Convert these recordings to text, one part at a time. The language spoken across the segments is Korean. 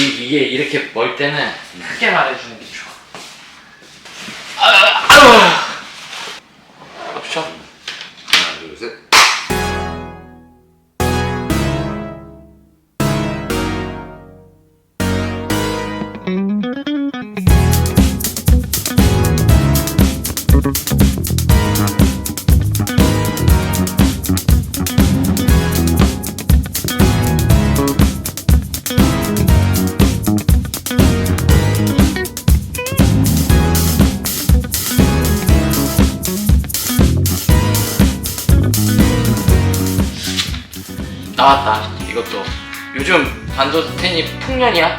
이, 이게 이렇게 멀 때는 크게 말해주는 게 좋아. 나왔다. 이것도. 요즘 반도텐이 풍년이야?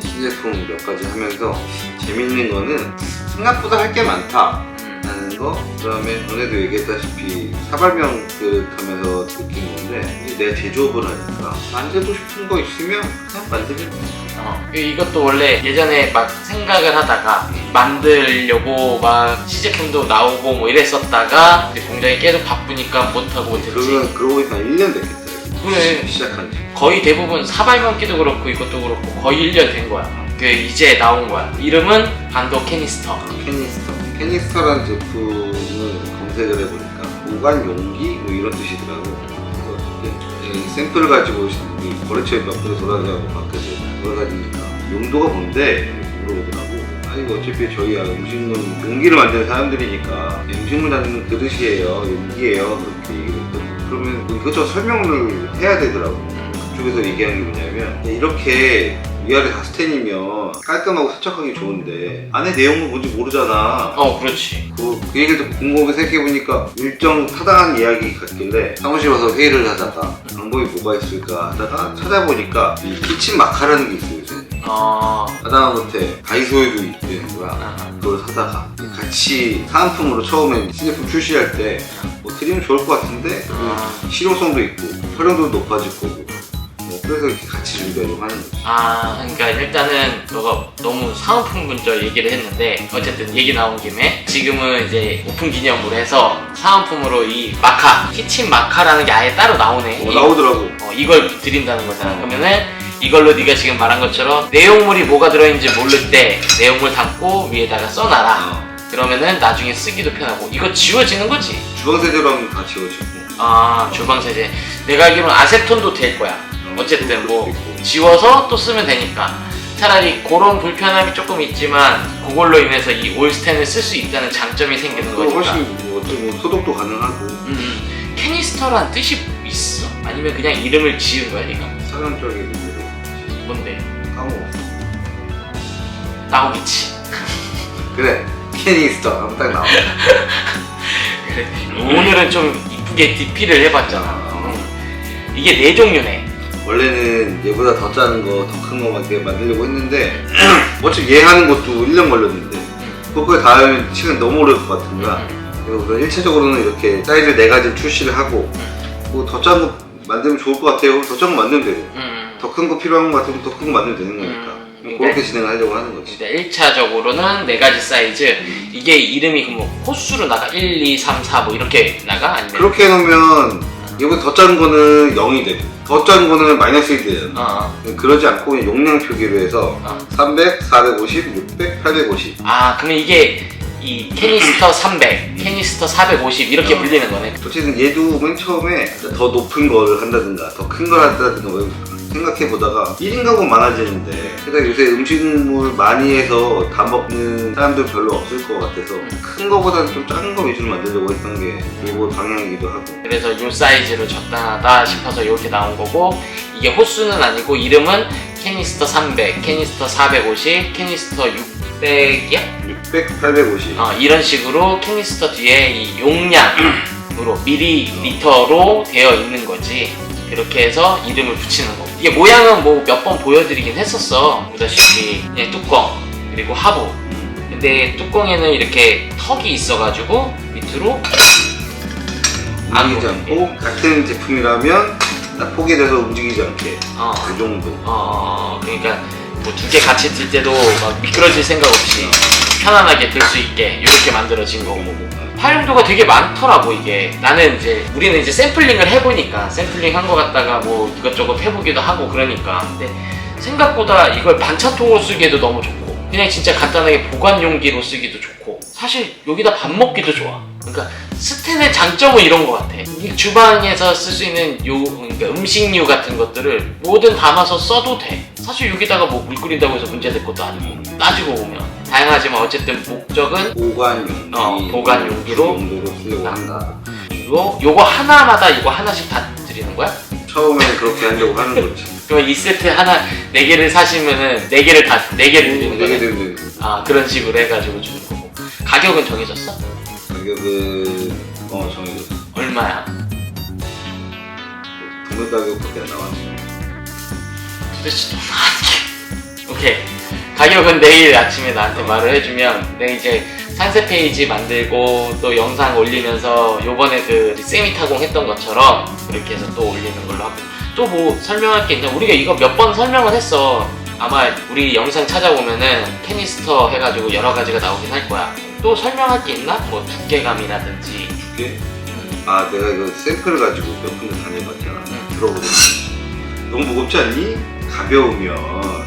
신제품 몇 가지 하면서 재밌는 거는 생각보다 할 게 많다. 음. 라는 거 그다음에 전에도 얘기했다시피 사발명 그릇하면서 느낀 건데 이제 내가 제조업을 하니까 만들고 싶은 거 있으면 그냥 만들면 돼 어, 이것도 원래 예전에 막 생각을 하다가 만들려고 막 시제품도 나오고 뭐 이랬었다가 이제 공장이 계속 바쁘니까 못하고 못했지. 그러고 그러고 보니까 1년 됐겠다 그래. 시작한 지 거의 대부분 사발면기도 그렇고 이것도 그렇고 거의 1년 된 거야. 그 이제 나온 거야. 이름은 반도 캐니스터. 캐니스터 캐니스터라는 제품을 검색을 해보니까 보관 용기 뭐 이런 뜻이더라고 그래서 이게 이 샘플을 가지고 이 거래처에 몇 군데 돌아다니고 밖에서 돌아다니니까 용도가 뭔데 물어보더라고 아니 뭐 어차피 저희가 음식물 용기를 만드는 사람들이니까 음식물 담는 그릇이에요 용기예요 그렇게 얘기를 그러면 뭐 이것저것 설명을 해야 되더라고. 그쪽에서 얘기하는 게 뭐냐면 이렇게 위아래 다 스텐이면 깔끔하고 세척하기 좋은데 안에 내용은 뭔지 모르잖아. 어, 그렇지. 그, 그 얘기를 듣고 궁금하게 생각해보니까 일정 타당한 이야기 같길래 사무실 와서 회의를 하다가 방법이 뭐가 있을까 하다가 찾아보니까 이 키친 마카라는 게 있어요 요새. 어, 하다못해 다이소에도 있는 거야. 아, 그걸 사다가. 같이 사은품으로 처음에 신제품 출시할 때 뭐 드리면 좋을 것 같은데 그 아. 실용성도 있고 활용도 높아질 거고 뭐 그래서 이렇게 같이 준비하려고 하는 거지 아, 그러니까 일단은 너가 너무 사은품 근처 얘기를 했는데 어쨌든 얘기 나온 김에 지금은 이제 오픈 기념으로 해서 사은품으로 이 마카, 키친 마카라는 게 아예 따로 나오네. 어, 이- 나오더라고 어, 이걸 드린다는 거잖아. 그러면은 이걸로 네가 지금 말한 것처럼 내용물이 뭐가 들어있는지 모를 때 내용물 담고 위에다가 써놔라. 어, 그러면은 나중에 쓰기도 편하고 이거 지워지는 거지. 주방세제로 하면 다 지워지고 아 주방 세제. 내가 알기로는 아세톤도 될 거야. 어쨌든 뭐. 지워서 또 쓰면 되니까. 차라리 그런 불편함이 조금 있지만 그걸로 인해서 이 올스텐을 쓸 수 있다는 장점이 생기는 그거 거니까. 훨씬 뭐 어떤 뭐 소독도 가능하고 음, 캐니스터란 뜻이 있어? 아니면 그냥 이름을 지은 거야, 네가? 사람적인 의미로 뭔데? 까먹었어 나오겠지. 그래 캐니스터 하면 딱 나와 그래. 오늘은 좀 이쁘게 DP를 해봤잖아. 음. 이게 네 종류네. 원래는 얘보다 더 작은 거 더 큰거 이렇게 만들려고 했는데 어차피 얘 하는 것도 1년 걸렸는데 그거에 다 하면 시간 너무 오래 것 같은 거야 그래서 우선 1차적으로는 이렇게 사이즈 네 가지를 출시를 하고 뭐더 작은 거 만들면 좋을 것 같아요 더 작은 거 만들면 되고 음. 더 큰 거 필요한 거 같으면 더 큰 거 만들면 되는 거니까 음, 그렇게 네. 진행을 하려고 하는 거지 일단 1차적으로는 네 가지 사이즈. 이게 이름이 그뭐 호수로 나가 1, 2, 3, 4 뭐 이렇게 나가 아니면 그렇게 해놓으면 얘보다 더 작은 거는 0이 되고 더 작은 거는 마이너스 1이 되잖아 어. 그러지 않고 그냥 용량 표기로 해서 어. 300, 450, 600, 850 아 그러면 이게 이 캐니스터 300, 캐니스터 450 이렇게 어. 불리는 거네. 어쨌든 얘도 맨 처음에 더 높은 거를 한다든가 더 큰 걸 한다든가 뭐 생각해 보다가 1인 가구 많아지는데 게다가 요새 음식물 많이 해서 다 먹는 사람들 별로 없을 것 같아서 큰 거보다는 좀 작은 거 위주로 만들려고 했던 게 요거 방향이기도 하고 그래서 이 사이즈로 적당하다 싶어서 이렇게 나온 거고 이게 호수는 아니고 이름은 캐니스터 300, 캐니스터 450, 캐니스터 600이야? 600, 850 어, 이런 식으로 캐니스터 뒤에 이 용량으로 미리 리터로 되어 있는 거지. 그렇게 해서 이름을 붙이는 거. 이게 모양은 뭐 몇 번 보여드리긴 했었어. 보다시피. 그냥 뚜껑. 그리고 하부. 근데 뚜껑에는 이렇게 턱이 있어가지고 밑으로 움직이지 않고 같은 제품이라면 딱 포개 돼서 움직이지 않게. 어, 그 정도. 어, 그러니까 뭐 두 개 같이 들 때도 막 미끄러질 생각 없이 편안하게 들 수 있게 이렇게 만들어진 거고 활용도가 되게 많더라고 이게 나는 이제 우리는 이제 샘플링을 해보니까 샘플링 한 거 갖다가 뭐 이것저것 해보기도 하고 그러니까 근데 생각보다 이걸 반찬통으로 쓰기에도 너무 좋고 그냥 진짜 간단하게 보관 용기로 쓰기도 좋고 사실 여기다 밥 먹기도 좋아. 그러니까 스텐의 장점은 이런 것 같아. 이 주방에서 쓸 수 있는 요 그러니까 음식류 같은 것들을 뭐든 담아서 써도 돼. 사실 여기다가 뭐 물 끓인다고 해서 문제될 것도 아니고 따지고 보면 다양하지만 어쨌든 목적은 보관 용기 어, 보관 용기로? 용도로 쓰려고 한다. 요 요거 하나마다 이거 하나씩 다 드리는 거야? 처음에는 그렇게 하려고 하는 거지. 그러면 이 세트 하나 네 개를 사시면은 네 개를 다 네 개를 드리는 되게 거야? 되는 아 그런 식으로 해가지고 주는 거고 가격은 정해졌어? 가격은 어 정해졌어. 얼마야? 구매 가격밖에 안 나왔네. 도대체 또 나한테 오케이 가격은 내일 아침에 나한테 말을 해주면 내가 이제 산세 페이지 만들고 또 영상 올리면서 요번에 그 세미 타공 했던 것처럼 그렇게 해서 또 올리는 걸로 하고 또 뭐 설명할 게 있냐 우리가 이거 몇 번 설명을 했어 아마 우리 영상 찾아보면은 캐니스터 해가지고 여러 가지가 나오긴 할 거야 또 설명할 게 있나? 뭐 두께감이라든지 이게 아 내가 이거 샘플 가지고 몇 군데 다녀봤잖아. 응. 들어보자. 너무 무겁지 않니? 가벼우면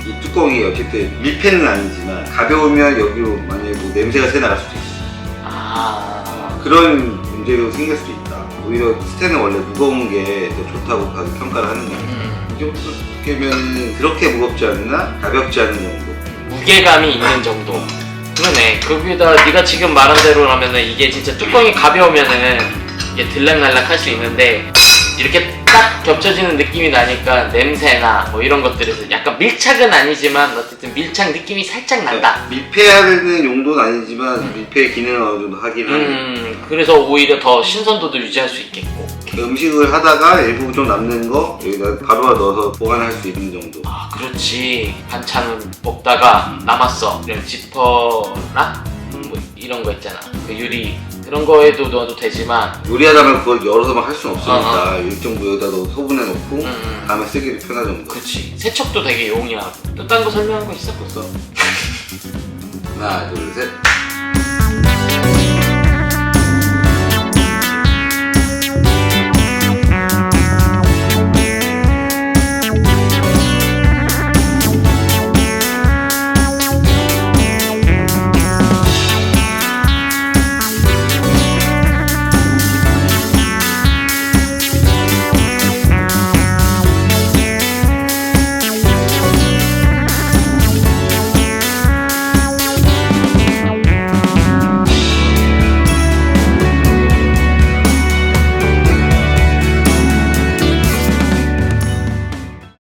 이 뚜껑이 어쨌든 밀폐는 아니지만 가벼우면 여기로 만약에 뭐 냄새가 새 나갈 수도 있어. 아 그런 문제도 생길 수도 있다. 오히려 스테는 원래 무거운 게 더 좋다고 가격 평가를 하는 거야. 음, 이 정도 두께면 그렇게 무겁지 않나 가볍지 않은 정도. 무게감이 있는 정도. 그러네. 거기다 네가 지금 말한 대로라면은 이게 진짜 뚜껑이 가벼우면은 이게 들락날락 할 수 있는데 이렇게 딱 겹쳐지는 느낌이 나니까 냄새나 뭐 이런 것들에서 약간 밀착은 아니지만 어쨌든 밀착 느낌이 살짝 난다. 밀폐하는 용도는 아니지만 밀폐 기능을 어느 정도 하긴 하는. 음, 그래서 오히려 더 신선도도 유지할 수 있겠고. 음식을 하다가 일부 좀 남는 거 여기다 바로바로 넣어서 보관할 수 있는 정도. 아, 그렇지. 반찬을 먹다가 남았어. 그냥 지퍼나 뭐 이런 거 있잖아. 그 유리 그런 거에도 넣어도 되지만 요리하다면 그걸 열어서 막 할 수는 없으니까 어, 일정 부여다 넣어 소분해 놓고 음, 음. 다음에 쓰기도 편한 정도. 그치 세척도 되게 용이하고 또 딴 거 설명한 거? 벌써 하나 둘 셋.